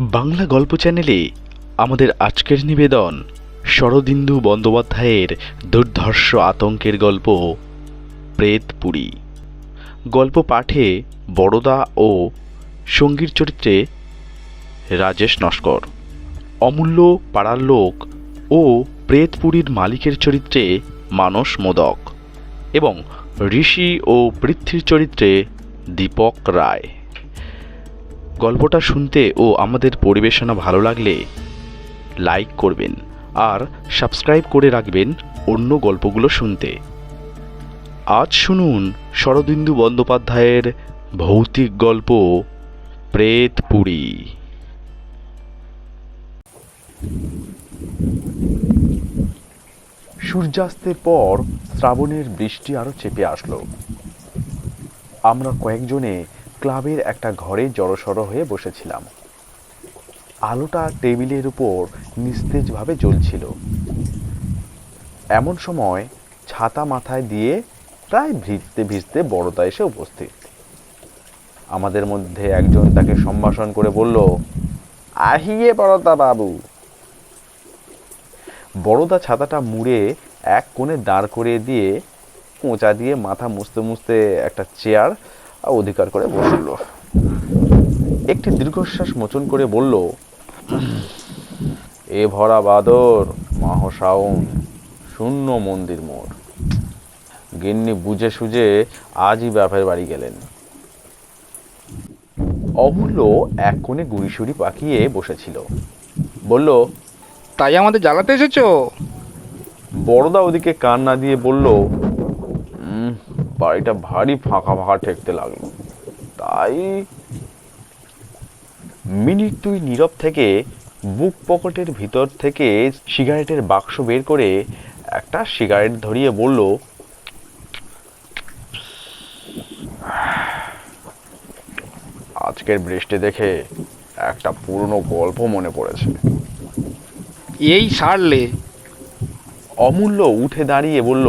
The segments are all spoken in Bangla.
বাংলা গল্প চ্যানেলে আমাদের আজকের নিবেদন শরদিন্দু বন্দ্যোপাধ্যায়ের দুর্ধর্ষ আতঙ্কের গল্প প্রেতপুরী গল্প পাঠে বড়দা ও সঙ্গীর চরিত্রে রাজেশ নস্কর। অমূল্য পাড়ার লোক ও প্রেতপুরীর মালিকের চরিত্রে মানস মোদক এবং ঋষি ও পৃথ্বীর চরিত্রে দীপক রায়। গল্পটা শুনতে ও আমাদের পরিবেশনা ভালো লাগলে লাইক করবেন আর সাবস্ক্রাইব করে রাখবেন অন্য গল্পগুলো শুনতে। আজ শুনুন শরদিন্দু বন্দ্যোপাধ্যায়ের ভৌতিক গল্প প্রেতপুরী সূর্যাস্তের পর শ্রাবণের বৃষ্টি আরও চেপে আসলো। আমরা কয়েকজনে ক্লাবের একটা ঘরে জড়সড় হয়ে বসেছিলাম। আলোটা টেবিলের উপর নিস্তেজভাবে জ্বলছিল। এমন সময় ছাতা মাথায় দিয়ে প্রায় ভিজতে ভিজতে বড়দা এসে উপস্থিত। আমাদের মধ্যে একজন তাকে সম্ভাষণ করে বলল, আহিয়ে বড়দা বাবু। বড়দা ছাতাটা মুড়ে এক কোণে দাঁড় করিয়ে দিয়ে, কোঁচা দিয়ে মাথা মুছতে মুছতে একটা চেয়ার অধিকার করে বসল। একটি দীর্ঘশ্বাস মোচন করে বলল এ ভরা বাদর মাহ শূন্য মন্দির মোড়। গিন্নি বুঝে সুঝে আজই বাপের বাড়ি গেলেন। অমূল্য এক কোণে গুড়িসুড়ি পাকিয়ে বসেছিল। বলল তাই আমাদের জ্বালাতে এসেছ? বড়দা ওদিকে কান না দিয়ে বলল "উম, বাড়িটা ভারী ফাঁকা ফাঁকা ঠেকতে লাগল। তাই মিনিট দুই নীরব থেকে বুক পকেটের ভিতর থেকে সিগারেটের বাক্স বের করে একটা সিগারেট ধরিয়ে বলল আজকের বৃষ্টি দেখে একটা পুরনো গল্প মনে পড়েছে। এই সারলে? অমূল্য উঠে দাঁড়িয়ে বলল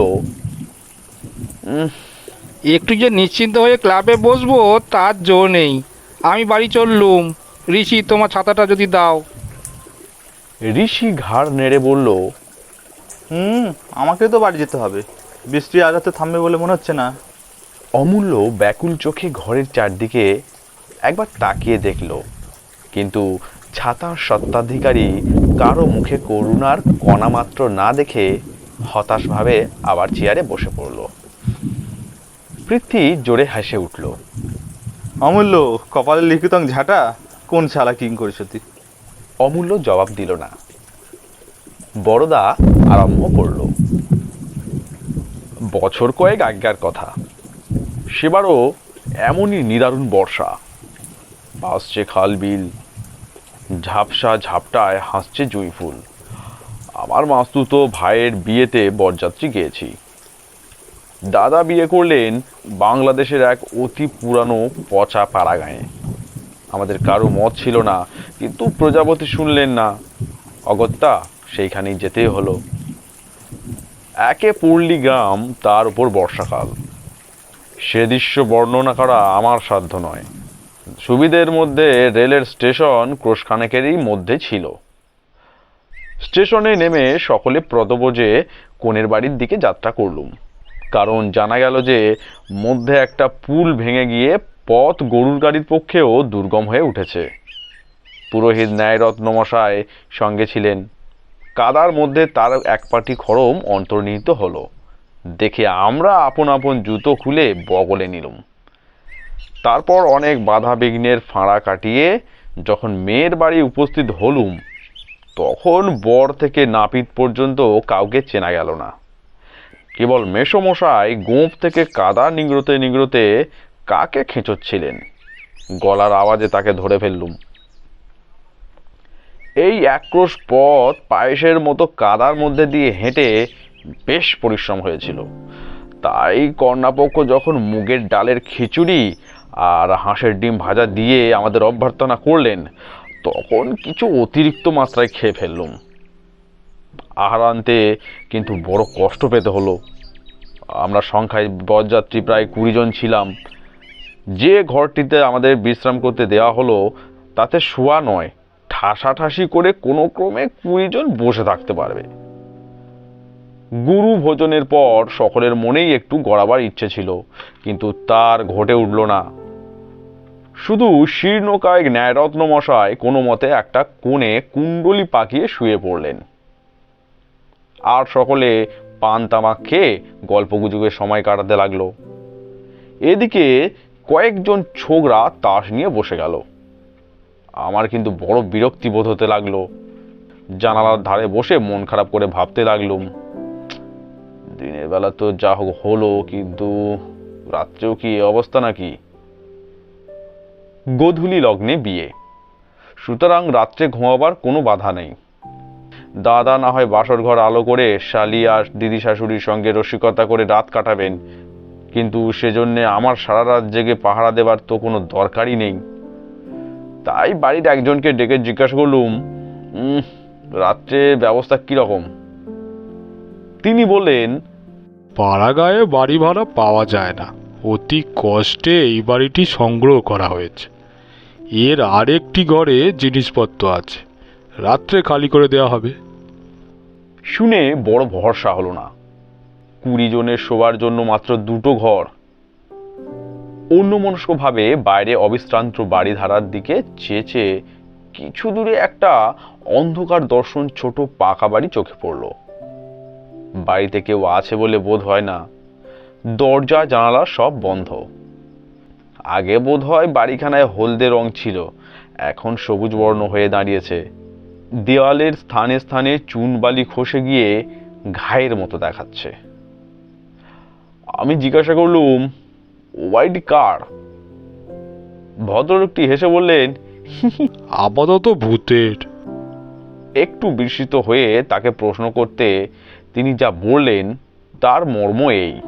"উম, একটু যে নিশ্চিন্ত হয়ে ক্লাবে বসবো তার জো নেই। আমি বাড়ি চললুম। ঋষি তোমার ছাতাটা যদি দাও। ঋষি ঘাড় নেড়ে বলল হুম আমাকে তো বাড়ি যেতে হবে। বৃষ্টি আজ রাতে থামবে বলে মনে হচ্ছে না। অমূল্য ব্যাকুল চোখে ঘরের চারদিকে একবার তাকিয়ে দেখল। কিন্তু ছাতার সত্ত্বাধিকারী কারও মুখে করুণার কণা মাত্র না দেখে হতাশভাবে আবার চেয়ারে বসে পড়ল। পৃথ্বী জোরে হেসে উঠল। অমূল্য কপালে লিখিতং ঝাঁটা কোন শালা কিং করেছ তুই অমূল্য জবাব দিল না। বড়দা আরম্ভ করল। বছর কয়েক আজ্ঞার কথা। সেবারও এমনই নিদারুণ বর্ষা। ভাসছে খাল বিল ঝাপসা ঝাপটায় হাসছে জুঁই ফুল। আমার মাস্তুতো ভাইয়ের বিয়েতে বরযাত্রী গিয়েছি। দাদা বিয়ে করলেন বাংলাদেশের এক অতি পুরানো পচা পাড়াগাঁয়ে। আমাদের কারও মত ছিল না, কিন্তু প্রজাপতি শুনলেন না। অগত্যা সেইখানেই যেতে হলো। একে পড়লি গ্রাম, তার উপর বর্ষাকাল। সে দৃশ্য বর্ণনা করা আমার সাধ্য নয়। সুবিধের মধ্যে রেলের স্টেশন ক্রোশখানেকেরই মধ্যে ছিল। স্টেশনে নেমে সকলে প্রতবোজে কোণের বাড়ির দিকে যাত্রা করলুম। কারণ জানা গেল যে মধ্যে একটা পুল ভেঙে গিয়ে পথ গরুর গাড়ির পক্ষেও দুর্গম হয়ে উঠেছে। পুরোহিত ন্যায়রত্ন মশাই সঙ্গে ছিলেন। কাদার মধ্যে তার এক পাটি খড়ম অন্তর্নিহিত হলো। দেখে আমরা আপন আপন জুতো খুলে বগলে নিলুম। তারপর অনেক বাধা বিঘ্নের ফাঁড়া কাটিয়ে যখন মেয়ের বাড়ি উপস্থিত হলুম, তখন বর থেকে নাপিত পর্যন্ত কাউকে চেনা গেল না। কেবল মেসমশাই গোঁপ থেকে কাদা নিংড়োতে নিংড়োতে কাকে খেঁচোচ্ছিলেন? গলার আওয়াজে তাকে ধরে ফেললুম। এই একক্রোশ পথ পায়েসের মতো কাদার মধ্যে দিয়ে হেঁটে বেশ পরিশ্রম হয়েছিল। তাই কর্ণাপক্ষ যখন মুগের ডালের খিচুড়ি আর হাঁসের ডিম ভাজা দিয়ে আমাদের অভ্যর্থনা করলেন, তখন কিছু অতিরিক্ত মাত্রায় খেয়ে ফেললুম। আহার আনতে কিন্তু বড় কষ্ট পেতে হলো। আমরা সংখ্যায় বরযাত্রী প্রায় কুড়ি জন ছিলাম। যে ঘরটিতে আমাদের বিশ্রাম করতে দেওয়া হলো, তাতে শোয়া নয়, ঠাসাঠাসি করে কোনো ক্রমে কুড়ি জন বসে থাকতে পারবে। গুরু ভোজনের পর সকলের মনেই একটু গড়াবার ইচ্ছে ছিল, কিন্তু তার ঘটে উঠল না। শুধু শীর্ণকায় ন্যায়রত্ন মশাই কোনো মতে একটা কোণে কুণ্ডলি পাকিয়ে শুয়ে পড়লেন। আর সকলে পান তামাক খেয়ে গল্প গুজবে সময় কাটাতে লাগল। এদিকে কয়েকজন ছোকরা তাস নিয়ে বসে গেল। আমার কিন্তু বড় বিরক্তি বোধ হতে লাগল। জানালার ধারে বসে মন খারাপ করে ভাবতে লাগলুম, দিনের বেলা তো যা হোক হলো কিন্তু রাত্রেও কি অবস্থা নাকি? গোধূলি লগ্নে বিয়ে। সুতরাং রাত্রে ঘুমাবার কোনো বাধা নেই। দাদা না হয় বাসর ঘর আলো করে শালি আর দিদি শাশুড়ির সঙ্গে রসিকতা করে রাত কাটাবেন। কিন্তু সেজন্যে আমার সারা রাত জেগে পাহারা দেবার তো কোনো দরকারই নেই। তাই বাড়ির একজনকে ডেকে জিজ্ঞাসা করলুম "উম, রাত্রে ব্যবস্থা কীরকম তিনি বললেন পাড়াগায়ে বাড়ি ভাড়া পাওয়া যায় না। অতি কষ্টে এই বাড়িটি সংগ্রহ করা হয়েছে। এর আরেকটি ঘরে জিনিসপত্র আছে। রাত্রে খালি করে দেওয়া হবে। শুনে বড় ভরসা হলো না। কুড়ি জনের শোবার জন্য মাত্র দুটো ঘর। অন্যমনস্কভাবে বাইরে অবিশ্রান্ত বাড়ি ধারার দিকে চেয়ে চেয়ে কিছু দূরে একটা অন্ধকার দর্শন ছোট পাকা বাড়ি চোখে পড়ল। বাড়িতে কেউ আছে বলে বোধ হয় না। দরজা, জানালা সব বন্ধ। আগে বোধ হয় বাড়িখানায় হলদে রং ছিল। এখন সবুজ বর্ণ হয়ে দাঁড়িয়েছে। দেওয়ালের স্থানে স্থানে চুন বালি খসে গিয়ে ঘায়ের মতো দেখাচ্ছে। আমি জিজ্ঞাসা করলুম ওয়াইড কার ভদ্রলোকটি হেসে বললেন আপাতত ভূতের। একটু বিস্মিত হয়ে তাকে প্রশ্ন করতে তিনি যা বললেন তার মর্ম এই।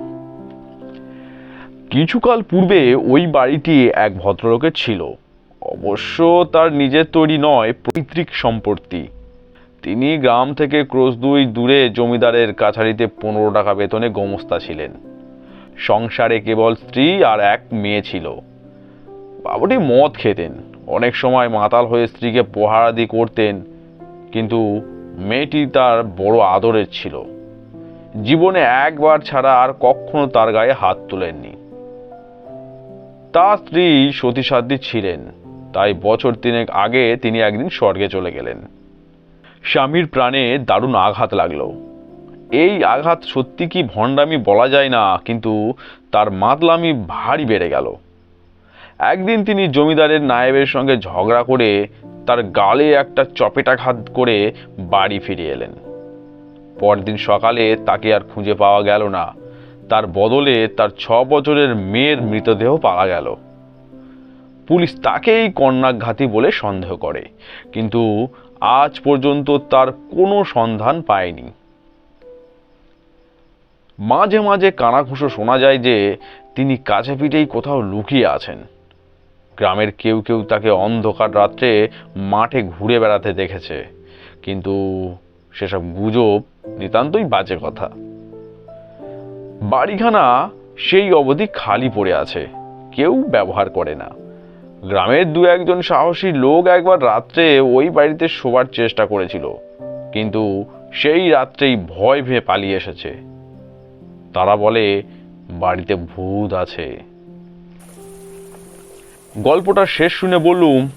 কিছুকাল পূর্বে ওই বাড়িটি এক ভদ্রলোকের ছিল। অবশ্য তার নিজের তৈরি নয়, পৈতৃক সম্পত্তি। তিনি গ্রাম থেকে ক্রোশ দুই দূরে জমিদারের কাছারিতে পনেরো টাকা বেতনে গোমস্তা ছিলেন। সংসারে কেবল স্ত্রী আর এক মেয়ে ছিল। বাবুটি মদ খেতেন। অনেক সময় মাতাল হয়ে স্ত্রীকে পোহারাদি করতেন, কিন্তু মেয়েটি তার বড় আদরের ছিল। জীবনে একবার ছাড়া আর কখনো তার গায়ে হাত তোলেননি। তার স্ত্রী সতীসাধ্যী ছিলেন। তাই বছর তিনেক আগে তিনি একদিন স্বর্গে চলে গেলেন। স্বামীর প্রাণে দারুণ আঘাত লাগল। এই আঘাত সত্যি কি ভণ্ডামি বলা যায় না, কিন্তু তার মাতলামি ভারী বেড়ে গেল। একদিন তিনি জমিদারের নায়েবের সঙ্গে ঝগড়া করে তার গালে একটা চপেটাঘাত করে বাড়ি ফিরে এলেন। পরদিন সকালে তাকে আর খুঁজে পাওয়া গেল না। তার বদলে তার ছ বছরের মেয়ের মৃতদেহ পাওয়া গেল। পুলিশ তাকেই কন্যাঘাতী বলে সন্দেহ করে। কিন্তু আজ পর্যন্ত তার কোনো সন্ধান পায়নি। মাঝে মাঝে কানাঘুষো শোনা যায় যে তিনি কাছে পিঠেই কোথাও লুকিয়ে আছেন। গ্রামের কেউ কেউ তাকে অন্ধকার রাত্রে মাঠে ঘুরে বেড়াতে দেখেছে। কিন্তু সেসব গুজব নিতান্তই বাজে কথা। বাড়িখানা সেই অবধি খালি পড়ে আছে। কেউ ব্যবহার করে না। গ্রামের দু একজন সাহসী লোক একবার রাত্রে ওই বাড়িতে শোবার চেষ্টা করেছিল। কিন্তু সেই রাত্রেই ভয় ভেয়ে পালিয়ে এসেছে। তারা বলে বাড়িতে ভূত আছে। গল্পটা শেষ শুনে বললুম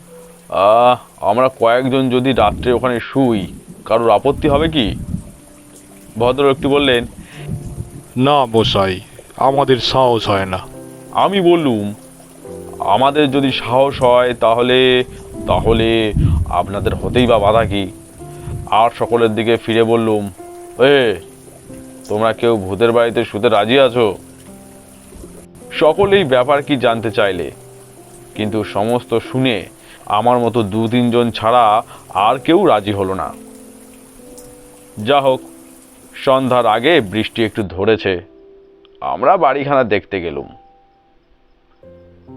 আমরা কয়েকজন যদি রাত্রে ওখানে শুই কারোর আপত্তি হবে কি? ভদ্রলোকটি বললেন না মশাই আমাদের সাহস হয় না। আমি বললুম আমাদের যদি সাহস হয় তাহলে তাহলে আপনাদের হতেই বা বাধা কি? আর সকলের দিকে ফিরে বললুম, এ, তোমরা কেউ ভূতের বাড়িতে শুতে রাজি আছো? সকলেই ব্যাপার কি জানতে চাইলে, কিন্তু সমস্ত শুনে আমার মতো দু তিনজন ছাড়া আর কেউ রাজি হলো না। যা হোক, সন্ধ্যার আগে বৃষ্টি একটু ধরেছে, আমরা বাড়িখানা দেখতে গেলুম।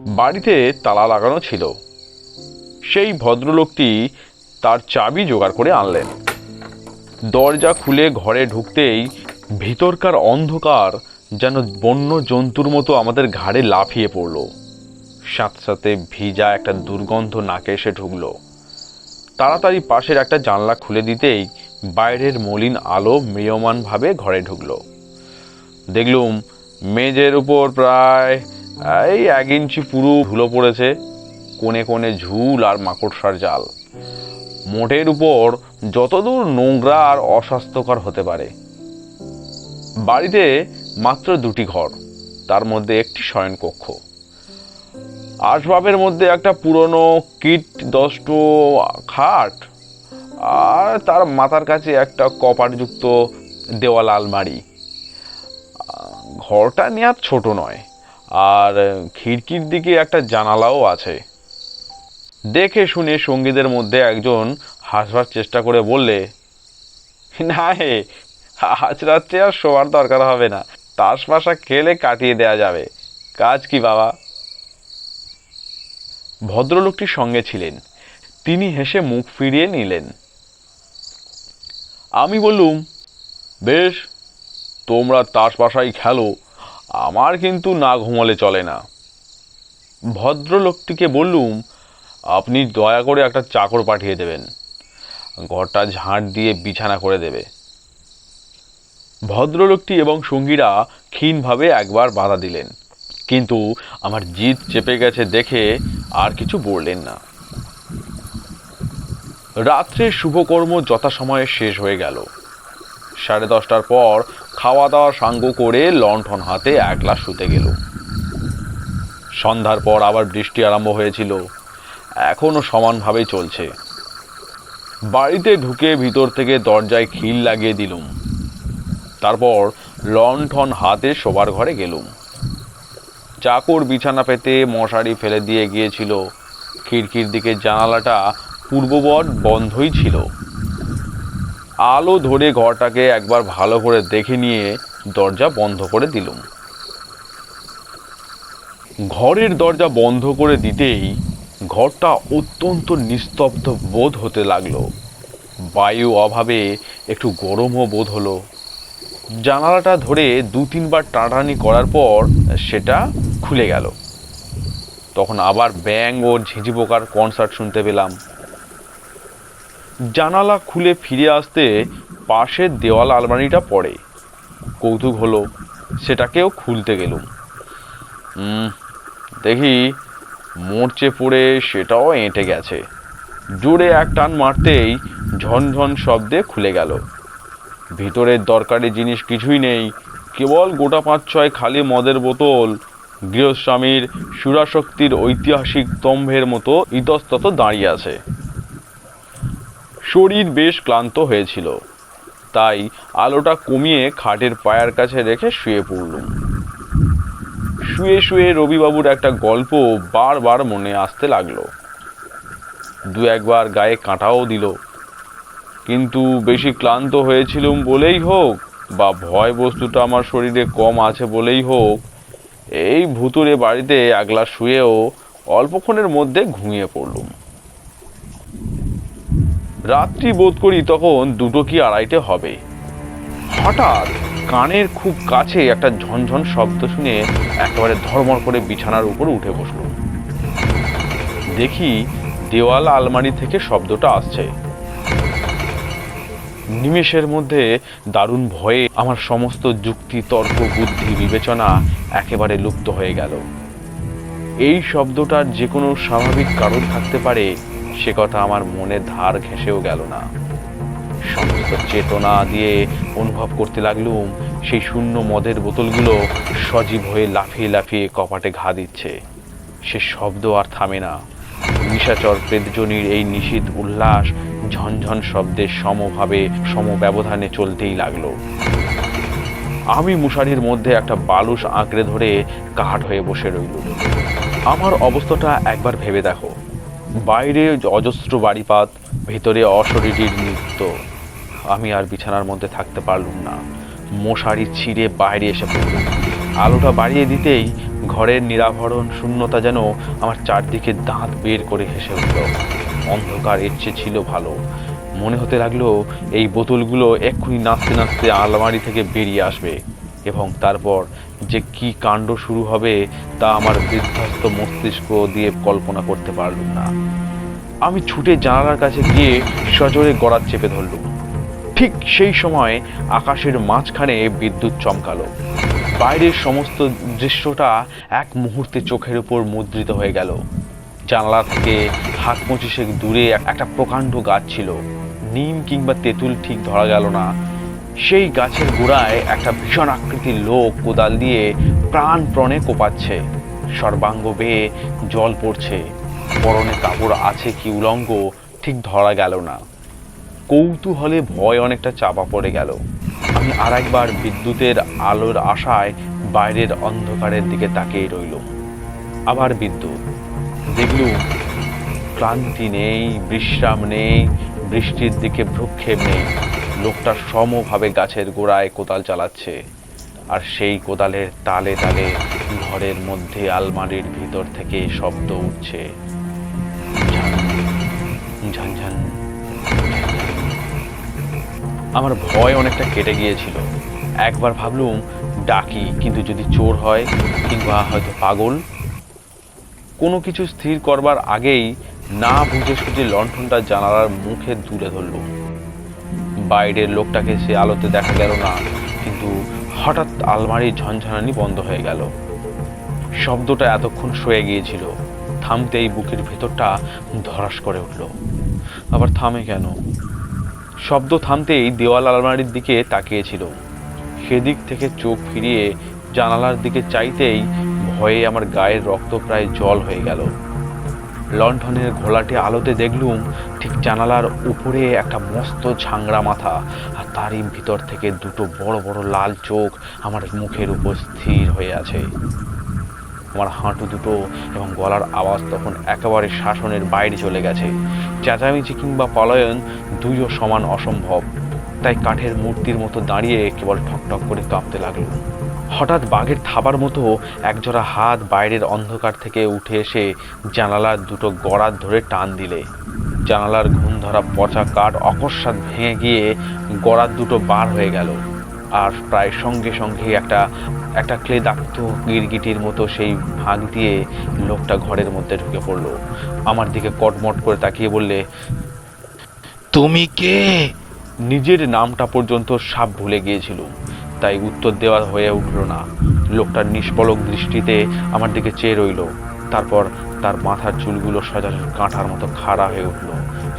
বাড়িতে তালা লাগানো ছিল। সেই ভদ্রলোকটি তার চাবি জোগাড় করে আনলেন। দরজা খুলে ঘরে ঢুকতেই ভিতরকার অন্ধকার যেন বন্য জন্তুর মতো আমাদের ঘাড়ে লাফিয়ে পড়ল। সাথে সাথে ভিজা একটা দুর্গন্ধ নাকে এসে ঢুকল। তাড়াতাড়ি পাশের একটা জানলা খুলে দিতেই বাইরের মলিন আলো ম্রিয়মানভাবে ঘরে ঢুকল। দেখলুম মেজের উপর প্রায় এই এক ইঞ্চি পুরো ধুলো পড়েছে, কোণে কোণে ঝুল আর মাকড়সার জাল। মোটের উপর যতদূর নোংরা আর অস্বাস্থ্যকর হতে পারে। বাড়িতে মাত্র দুটি ঘর, তার মধ্যে একটি শয়নকক্ষ। আসবাবের মধ্যে একটা পুরনো কিট দষ্ট খাট আর তার মাথার কাছে একটা কপাটযুক্ত দেওয়াল আলমারি। ঘরটা নেওয়ার ছোট নয়। আর খিড়কির দিকে একটা জানালাও আছে। দেখে শুনে সঙ্গীদের মধ্যে একজন হাসবার চেষ্টা করে বললে, না হে, আজ রাত্রে আর শোয়ার দরকার হবে না। তাস পাশা খেলে কাটিয়ে দেয়া যাবে। কাজ কি বাবা? ভদ্রলোকটি সঙ্গে ছিলেন। তিনি হেসে মুখ ফিরিয়ে নিলেন। আমি বললুম, বেশ, তোমরা তাস পাশাই খেলো। আমার কিন্তু না ঘুমালে চলে না। ভদ্রলোকটিকে বললুম, আপনি দয়া করে একটা চাকর পাঠিয়ে দেবেন। ঘরটা ঝাঁট দিয়ে বিছানা করে দেবে। ভদ্রলোকটি এবং সঙ্গীরা ক্ষীণভাবে একবার বাধা দিলেন। কিন্তু আমার জিদ চেপে গেছে দেখে আর কিছু বললেন না। রাত্রের শুভকর্ম যথাসময়ে শেষ হয়ে গেল। সাড়ে দশটার পর খাওয়া দাওয়া সাঙ্গ করে লণ্ঠন হাতে একলা শুতে গেল। সন্ধ্যার পর আবার বৃষ্টি আরম্ভ হয়েছিল। এখনও সমানভাবেই চলছে। বাড়িতে ঢুকে ভিতর থেকে দরজায় খিল লাগিয়ে দিলুম। তারপর লণ্ঠন হাতে শোবার ঘরে গেলুম। চাকর বিছানা পেতে মশারি ফেলে দিয়ে গিয়েছিল। খিড়কির দিকে জানালাটা পূর্ববৎ বন্ধই ছিল। আলো ধরে ঘরটাকে একবার ভালো করে দেখে নিয়ে দরজা বন্ধ করে দিলুম। ঘরের দরজা বন্ধ করে দিতেই ঘরটা অত্যন্ত নিস্তব্ধ বোধ হতে লাগল। বায়ু অভাবে একটু গরমও বোধ হলো। জানালাটা ধরে দু তিনবার টানাটানি করার পর সেটা খুলে গেল। তখন আবার ব্যাং ও ঝিঝি পোকার কনসার্ট শুনতে পেলাম। জানালা খুলে ফিরে আসতে পাশের দেওয়াল আলমারিটা পড়ে। কৌতুক হলো, সেটাকেও খুলতে গেলুম। দেখি মরচে পড়ে সেটাও এঁটে গেছে। জোরে এক টান মারতেই ঝনঝন শব্দে খুলে গেল। ভিতরের দরকারি জিনিস কিছুই নেই, কেবল গোটা পাঁচ ছয় খালি মদের বোতল, গৃহস্বামীর সুরাশক্তির ঐতিহাসিক স্তম্ভের মতো ইতস্তত দাঁড়িয়ে আছে। শরীর বেশ ক্লান্ত হয়েছিল। তাই আলোটা কমিয়ে খাটের পায়ার কাছে রেখে শুয়ে পড়লুম শুয়ে শুয়ে রবিবাবুর একটা গল্প বারবার মনে আসতে লাগল। দু একবার গায়ে কাঁটাও দিল। কিন্তু বেশি ক্লান্ত হয়েছিলুম বলেই হোক বা ভয় বস্তুটা আমার শরীরে কম আছে বলেই হোক, এই ভুতুরে বাড়িতে একলা শুয়েও অল্পক্ষণের মধ্যে ঘুমিয়ে পড়লুম। রাত্রি বোধ করি তখন দুটো কি আড়াইটে হবে। হঠাৎ কানের খুব কাছে একটা ঝনঝন শব্দ শুনে একেবারে ধর্মর করে বিছানার উপর উঠে বসলুম দেখি দেওয়াল আলমারি থেকে শব্দটা আসছে। নিমেষের মধ্যে দারুণ ভয়ে আমার সমস্ত যুক্তি, তর্ক, বুদ্ধি, বিবেচনা একেবারে লুপ্ত হয়ে গেল। এই শব্দটার যে কোনো স্বাভাবিক কারণ থাকতে পারে সে কথা আমার মনে ধার ঘেঁষেও গেল না। সমস্ত চেতনা দিয়ে অনুভব করতে লাগলুম, সেই শূন্য মদের বোতলগুলো সজীব হয়ে লাফিয়ে লাফিয়ে কপাটে ঘা দিচ্ছে। সে শব্দ আর থামে না। নিশাচর প্রেতজনীর এই নিশীত উল্লাস ঝনঝন শব্দের সমভাবে, সমব্যবধানে চলতেই লাগল। আমি মুশারির মধ্যে একটা বালুস আঁকড়ে ধরে কাঠ হয়ে বসে রইল আমার অবস্থাটা একবার ভেবে দেখো। বাইরে অজস্র বাড়িপাত, ভিতরে অশরীরীর নৃত্য। আমি আর বিছানার মধ্যে থাকতে পারলুম না। মশারি ছিঁড়ে বাইরে এসে পড়লুম। আলোটা বাড়িয়ে দিতেই ঘরের নিরাভরণ, শূন্যতা যেন আমার চারদিকে দাঁত বের করে হেসে উঠল। অন্ধকার এর চেয়ে ছিল ভালো। মনে হতে লাগল এই বোতলগুলো এক্ষুনি নাচতে নাচতে আলমারি থেকে বেরিয়ে আসবে। এবং তারপর যে কি কাণ্ড শুরু হবে তা আমার বিধ্বস্ত মস্তিষ্ক দিয়ে কল্পনা করতে পারলুম না। আমি ছুটে জানালার কাছে গিয়ে সজোরে গড়াত চেপে ধরলুম। ঠিক সেই সময় আকাশের মাঝখানে বিদ্যুৎ চমকালো। বাইরের সমস্ত দৃশ্যটা এক মুহূর্তে চোখের উপর মুদ্রিত হয়ে গেল। জানলা থেকে হাত পঁচিশেক দূরে একটা প্রকাণ্ড গাছ ছিল। নিম কিংবা তেঁতুল ঠিক ধরা গেল না। সেই গাছের গোড়ায় একটা ভীষণ আকৃতির লোক কোদাল দিয়ে প্রাণপ্রণে কোপাচ্ছে। সর্বাঙ্গ বেয়ে জল পড়ছে। পরনে কাপড় আছে কি উলঙ্গ, ঠিক ধরা গেল না। কৌতূহলে ভয় অনেকটা চাপা পড়ে গেল। আমি আর একবার বিদ্যুতের আলোর আশায় বাইরের অন্ধকারের দিকে তাকিয়ে রইল। আবার বিদ্যুৎ। দেখলুম, ক্লান্তি নেই, বিশ্রাম নেই, বৃষ্টির দিকে ভ্রুক্ষেপ নেই। লোকটা সমভাবে গাছের গোড়ায় কোদাল চালাচ্ছে আর সেই কোদালের তালে তালে ঘরের মধ্যে আলমারির ভিতর থেকে শব্দ উঠছে। আমার ভয় অনেকটা কেটে গিয়েছিল। একবার ভাবলুম, ডাকি, কিন্তু যদি চোর হয় কিংবা হয়তো পাগল, কোনো কিছু স্থির করবার আগেই না বুঝে সুঝে লণ্ঠনটা জানালার মুখে তুলে ধরলুম। বাইরের লোকটাকে সে আলোতে দেখা গেল না, কিন্তু হঠাৎ আলমারির ঝনঝনানি বন্ধ হয়ে গেল। শব্দটা এতক্ষণ সয়ে গিয়েছিল, থামতেই বুকের ভেতরটা ধরাস করে উঠল। আবার থামে কেন? শব্দ থামতেই দেওয়াল আলমারির দিকে তাকিয়েছিল। সেদিক থেকে চোখ ফিরিয়ে জানালার দিকে চাইতেই ভয়ে আমার গায়ের রক্ত প্রায় জল হয়ে গেল। লণ্ঠনের ঘোলাটে আলোতে দেখলুম ঠিক জানালার উপরে একটা মস্ত ঝাংড়া মাথা আর তারই ভিতর থেকে দুটো বড় বড় লাল চোখ আমার মুখের উপর স্থির হয়ে আছে। আমার হাঁটু দুটো এবং গলার আওয়াজ তখন একেবারে শাসনের বাইরে চলে গেছে। চেঁচামেচি কিংবা পলায়ন দুইও সমান অসম্ভব। তাই কাঠের মূর্তির মতো দাঁড়িয়ে কেবল ঠকঠক করে কাঁপতে লাগল হঠাৎ বাঘের থাবার মতো একজোড়া হাত বাইরের অন্ধকার থেকে উঠে এসে জানালার দুটো গড়ার ধরে টান দিলে। জানালার ঘুম ধরা পচা কাঠ অকস্মাৎ ভেঙে গিয়ে গড়ার দুটো বার হয়ে গেল। আর প্রায় সঙ্গে সঙ্গে একটা একটা ক্লেদাক্ত গিরগিটির মতো সেই ভাগ দিয়ে লোকটা ঘরের মধ্যে ঢুকে পড়ল। আমার দিকে কটমট করে তাকিয়ে বললে, তুমি কে? নিজের নামটা পর্যন্ত সাপ ভুলে গিয়েছিল তাই উত্তর দেওয়া হয়ে উঠল না। লোকটার নিষ্পলক দৃষ্টিতে আমার দিকে চেয়ে রইল। তারপর তার মাথার চুলগুলো সজারের কাঁটার মতো খাড়া হয়ে উঠল।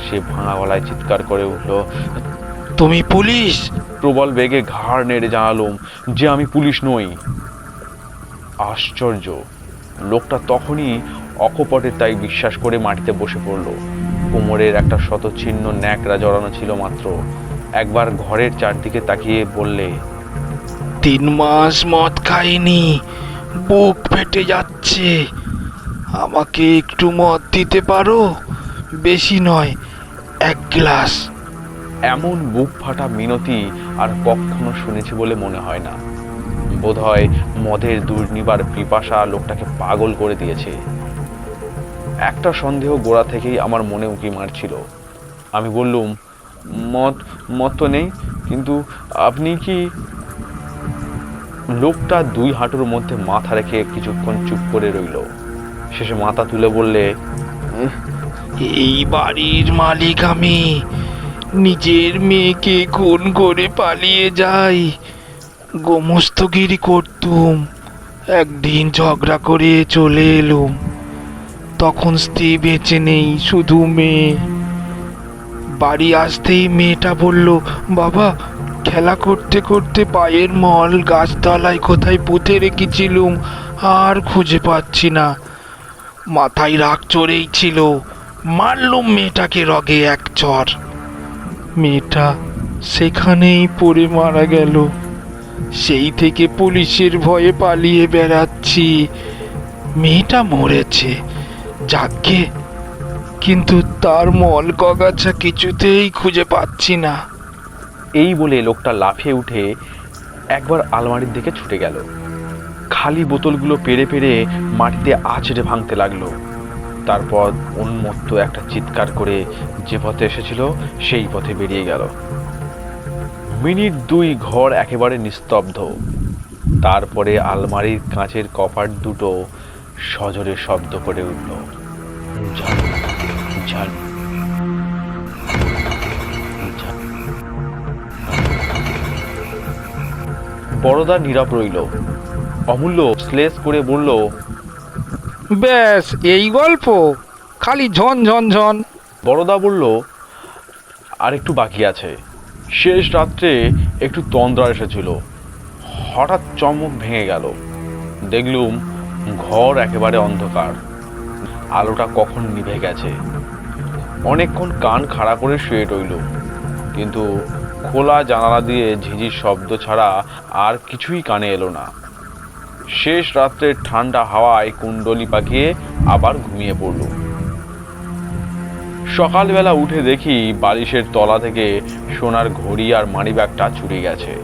সে ভাঙা গলায় চিৎকার করে উঠল, তুমি পুলিশ? প্রবল বেগে ঘাড় নেড়ে জানালুম যে আমি পুলিশ নই। আশ্চর্য, লোকটা তখনই অকপটে তাই বিশ্বাস করে মাটিতে বসে পড়ল। কোমরের একটা শতচ্ছিন্ন ন্যাকড়া জড়ানো ছিল মাত্র। একবার ঘরের চারদিকে তাকিয়ে বললে তিন মাস মদ খাইনি, বুক ফেটে যাচ্ছে। আমাকে একটু মদ দিতে পারো? বেশি নয়, এক গ্লাস। এমন বুক ফাটা মিনতি আর কখনো শুনেছি বলে মনে হয় না। বোধহয় মদের দুর্নিবার পিপাসা লোকটাকে পাগল করে দিয়েছে। একটা সন্দেহ গোড়া থেকেই আমার মনে উঁকি মারছিল। আমি বললুম, মদ মদ তো নেই, কিন্তু আপনি কি লোকটা দুই হাঁটুর মধ্যে মাথা রেখে কিছুক্ষণ চুপ করে রইল। শেষে মাথা তুলে বললে এই বাড়ির মালিক আমি। নিজের মেয়েকে খুন করে পালিয়ে যাই। গোমস্তগিরি করতুম। একদিন ঝগড়া করে চলে এলুম। তখন স্ত্রী বেঁচে নেই, শুধু মেয়ে। বাড়ি আসতেই মেয়েটা বলল, বাবা খেলা করতে করতে পায়ের মল, গাছতলায় কোথায় পুঁতে রেখেছিলুম আর খুঁজে পাচ্ছি না। মাথায় রাগ চড়েই ছিল, মারলুম মেয়েটাকে রগে এক চর মেয়েটা সেখানেই পড়ে মারা গেল। সেই থেকে পুলিশের ভয়ে পালিয়ে বেড়াচ্ছি। মেয়েটা মরেছে যাকে কিন্তু তার মল কগাছা কিছুতেই খুঁজে পাচ্ছি না। এই বলে লোকটা লাফিয়ে উঠে একবার আলমারির দিকে ছুটে গেল। খালি বোতলগুলো পেরে পেরে মাটিতে আছড়ে ভাঙতে লাগল। তারপর উন্মত্ত একটা চিৎকার করে যে পথে এসেছিল, সেই পথে বেরিয়ে গেল। মিনিট দুই ঘর একেবারে নিস্তব্ধ। তারপরে আলমারির কাঁচের কপাট দুটো সজোরে শব্দ করে উঠল। ঝাল ঝাল বড়দা নীরব রইল। অমূল্য স্লেস করে বলল ব্যাস এই গল্প? খালি ঝন ঝন ঝন। বড়দা বলল আর একটু বাকি আছে। শেষ রাত্রে একটু তন্দ্রা এসেছিল। হঠাৎ চমক ভেঙে গেল। দেখলুম ঘর একেবারে অন্ধকার। আলোটা কখন নিভে গেছে? অনেকক্ষণ কান খাড়া করে শুয়ে রইল কিন্তু খোলা জানালা দিয়ে ঝিঝির শব্দ ছাড়া আর কিছুই কানে এলো না। শেষ রাত্রের ঠান্ডা হাওয়ায় কুণ্ডলি পাকিয়ে আবার ঘুমিয়ে পড়ল। সকালবেলা উঠে দেখি বালিশের তলা থেকে সোনার ঘড়ি আর মানিব্যাগটা চুরে গেছে।